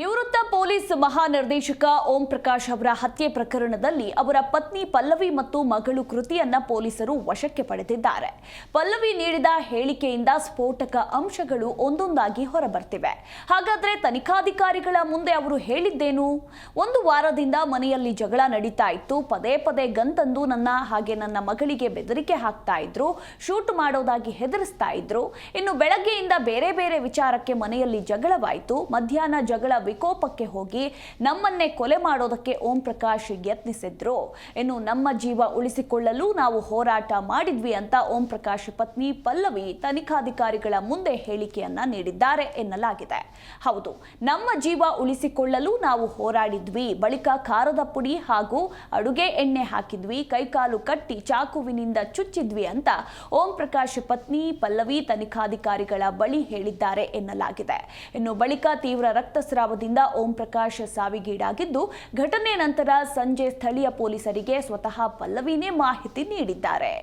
ನಿವೃತ್ತ ಪೊಲೀಸ್ ಮಹಾನಿರ್ದೇಶಕ ಓಂ ಪ್ರಕಾಶ್ ಅವರ ಹತ್ಯೆ ಪ್ರಕರಣದಲ್ಲಿ ಅವರ ಪತ್ನಿ ಪಲ್ಲವಿ ಮತ್ತು ಮಗಳು ಕೃತಿಯನ್ನ ಪೊಲೀಸರು ವಶಕ್ಕೆ ಪಡೆದಿದ್ದಾರೆ. ಪಲ್ಲವಿ ನೀಡಿದ ಹೇಳಿಕೆಯಿಂದ ಸ್ಫೋಟಕ ಅಂಶಗಳು ಒಂದೊಂದಾಗಿ ಹೊರಬರ್ತಿವೆ. ಹಾಗಾದ್ರೆ ತನಿಖಾಧಿಕಾರಿಗಳ ಮುಂದೆ ಅವರು ಹೇಳಿದ್ದೇನು? ಒಂದು ವಾರದಿಂದ ಮನೆಯಲ್ಲಿ ಜಗಳ ನಡೀತಾ ಇತ್ತು. ಪದೇ ಪದೇ ಗಂತಂದು ನನ್ನ ಹಾಗೆ ನನ್ನ ಮಗಳಿಗೆ ಬೆದರಿಕೆ ಹಾಕ್ತಾ ಇದ್ರು. ಶೂಟ್ ಮಾಡೋದಾಗಿ ಹೆದರಿಸ್ತಾ ಇದ್ರು. ಇನ್ನು ಬೆಳಗ್ಗೆಯಿಂದ ಬೇರೆ ಬೇರೆ ವಿಚಾರಕ್ಕೆ ಮನೆಯಲ್ಲಿ ಜಗಳವಾಯಿತು. ಮಧ್ಯಾಹ್ನ ಜಗಳ ವಿಕೋಪಕ್ಕೆ ಹೋಗಿ ನಮ್ಮನ್ನೇ ಕೊಲೆ ಮಾಡೋದಕ್ಕೆ ಓಂ ಪ್ರಕಾಶ್ ಯತ್ನಿಸಿದ್ರು. ಇನ್ನು ನಮ್ಮ ಜೀವ ಉಳಿಸಿಕೊಳ್ಳಲು ನಾವು ಹೋರಾಟ ಮಾಡಿದ್ವಿ ಅಂತ ಓಂ ಪ್ರಕಾಶ್ ಪತ್ನಿ ಪಲ್ಲವಿ ತನಿಖಾಧಿಕಾರಿಗಳ ಮುಂದೆ ಹೇಳಿಕೆಯನ್ನ ನೀಡಿದ್ದಾರೆ ಎನ್ನಲಾಗಿದೆ. ಹೌದು, ನಮ್ಮ ಜೀವ ಉಳಿಸಿಕೊಳ್ಳಲು ನಾವು ಹೋರಾಡಿದ್ವಿ. ಬಳಿಕ ಖಾರದ ಪುಡಿ ಹಾಗೂ ಅಡುಗೆ ಎಣ್ಣೆ ಹಾಕಿದ್ವಿ. ಕೈಕಾಲು ಕಟ್ಟಿ ಚಾಕುವಿನಿಂದ ಚುಚ್ಚಿದ್ವಿ ಅಂತ ಓಂ ಪ್ರಕಾಶ್ ಪತ್ನಿ ಪಲ್ಲವಿ ತನಿಖಾಧಿಕಾರಿಗಳ ಬಳಿ ಹೇಳಿದ್ದಾರೆ ಎನ್ನಲಾಗಿದೆ. ಇನ್ನು ಬಳಿಕ ತೀವ್ರ ರಕ್ತಸ್ರಾವದಿಂದ ಓಂ ಪ್ರಕಾಶ್ ಸಾವಿಗೀಡಾಗಿದ್ದು ಘಟನೆ ನಂತರ ಸಂಜೆ ಸ್ಥಳೀಯ ಪೊಲೀಸರಿಗೆ ಸ್ವತಃ ಪಲ್ಲವಿನೇ ಮಾಹಿತಿ ನೀಡಿದ್ದಾರೆ.